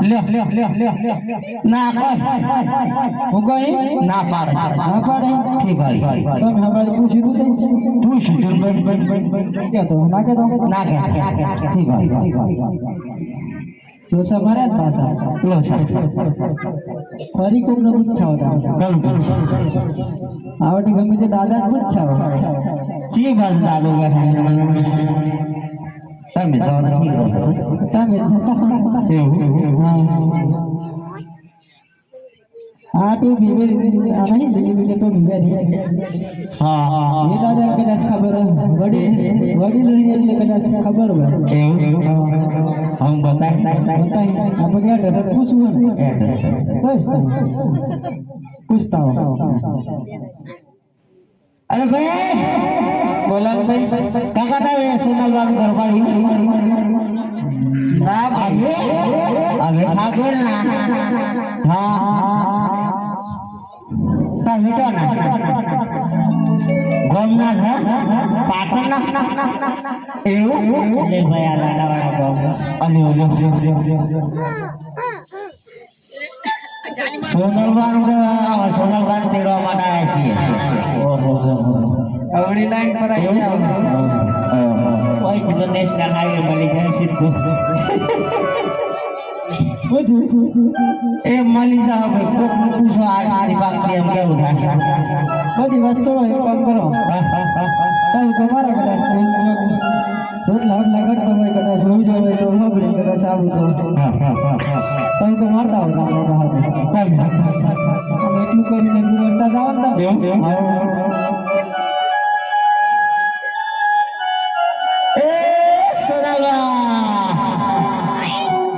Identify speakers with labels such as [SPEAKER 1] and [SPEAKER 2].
[SPEAKER 1] લે લે લે લે ના
[SPEAKER 2] હું કઈ
[SPEAKER 1] ના પાડે
[SPEAKER 2] ના પાડે
[SPEAKER 1] ભાઈ
[SPEAKER 2] તું તું
[SPEAKER 1] તું
[SPEAKER 2] ના
[SPEAKER 1] ના કે
[SPEAKER 2] પાછા
[SPEAKER 1] લો
[SPEAKER 2] ફરી કોકને પૂછાવો તમે
[SPEAKER 1] કરું કરું
[SPEAKER 2] આવડે ગમે તે દાદા પૂછાવ પૂછાવો
[SPEAKER 1] જી બસ દાદો તમે
[SPEAKER 2] જતા
[SPEAKER 1] એવું
[SPEAKER 2] આ તો બીવે આ નહીં બીજે બીજે તો બીવે
[SPEAKER 1] હા હા
[SPEAKER 2] એ દાદા કદાચ ખબર. વડી હોય એટલે કદાચ ખબર હોય
[SPEAKER 1] એવું હમ બતાય
[SPEAKER 2] બતાવી આપણે ડસર પૂછવું ને બસ પૂછતા હો
[SPEAKER 1] અરે ભાઈ
[SPEAKER 2] બોલા ભાઈ
[SPEAKER 1] કાકા તારે સોનલ બાબુ ઘર પાડી
[SPEAKER 2] ના
[SPEAKER 1] હવે હવે ઠાકોર ના હા તાર મીઠો ના ગોમના છે પાટણ ના એવું
[SPEAKER 2] એટલે ભાઈ આ દાદા વાળા ગામ
[SPEAKER 1] અલે ઓલે સોનલબાન આવે સોનલબાન તેડવા માટે આવ્યા છીએ
[SPEAKER 2] અવળી લાઈન પર આવી જાવ
[SPEAKER 1] કોઈ તો નેશનલ હાઈવે મળી જાય સીધું. એ મળી જાવ ભાઈ કોકનું પૂછો આ આડી બાકી એમ કેવું થાય.
[SPEAKER 2] બધી વસ્તુ એક કામ કરો. તમે તમારા કદાચ રોટલા રોટલા કરતા હોય કદાચ હોય તો કદાચ આવું તો. તમે તો મારતા હોય તમારા હાથે. એટલું કરીને કરતા જાઓ ને તમે.